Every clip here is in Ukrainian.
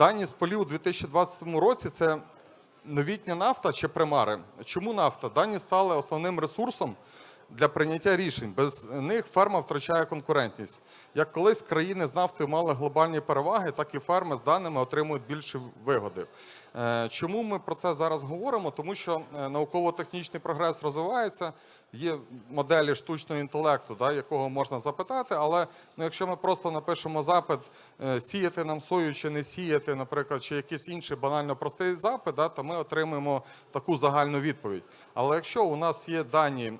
Дані з полів у 2020 році це новітня нафта чи примари. Чому нафта? Дані стали основним ресурсом для прийняття рішень. Без них ферма втрачає конкурентність. Як колись країни з нафтою мали глобальні переваги, так і ферми з даними отримують більше вигоди. Е, Чому ми про це зараз говоримо? Тому що е, науково-технічний прогрес розвивається, є моделі штучного інтелекту, да, якого можна запитати, але ну, якщо ми просто напишемо запит, е, сіяти нам сою чи не сіяти, наприклад, чи якийсь інший банально простий запит, да, то ми отримаємо таку загальну відповідь. Але якщо у нас є дані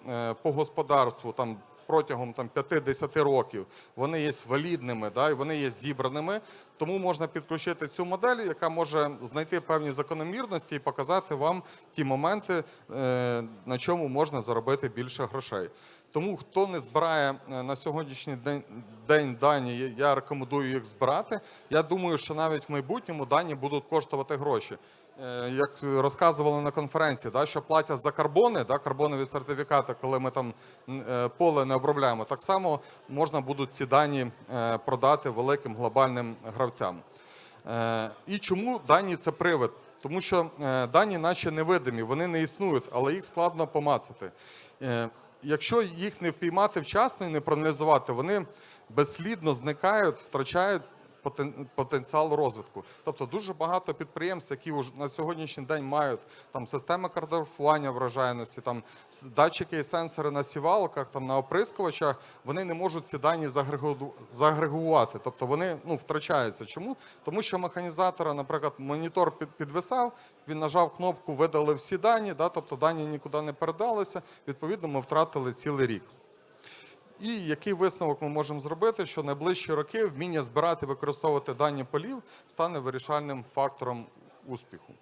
по господарству там протягом там 5-10 років, вони є валідними, да, і вони є зібраними, тому можна підключити цю модель, яка може знайти певні закономірності і показати вам ті моменти, е, на чому можна заробити більше грошей. Тому хто не збирає е, на сьогоднішній день, день дані, я рекомендую їх збирати. Я думаю, що навіть в майбутньому дані будуть коштувати гроші. Е, Як розказували на конференції, да, що платять за карбони, да, карбонові сертифікати, коли ми там е, поле не обробляємо, так само можна будуть ці дані продати великим глобальним гравцям. І чому дані це привид? Тому що дані наче невидимі, вони не існують, але їх складно помацати. Якщо їх не впіймати вчасно і не проаналізувати, вони безслідно зникають, втрачають потенціал розвитку. Тобто дуже багато підприємств, які на сьогоднішній день мають там системи картографування врожайності, там датчики і сенсори на сівалках, там на оприскувачах, вони не можуть ці дані загрегу- загрегувати. Тобто вони ну, втрачаються. Чому? Тому що механізатора, наприклад, монітор під, підвисав, він нажав кнопку, видали всі дані, да, тобто дані нікуди не передалися. Відповідно, ми втратили цілий рік. І який висновок ми можемо зробити, що найближчі роки вміння збирати і використовувати дані полів стане вирішальним фактором успіху.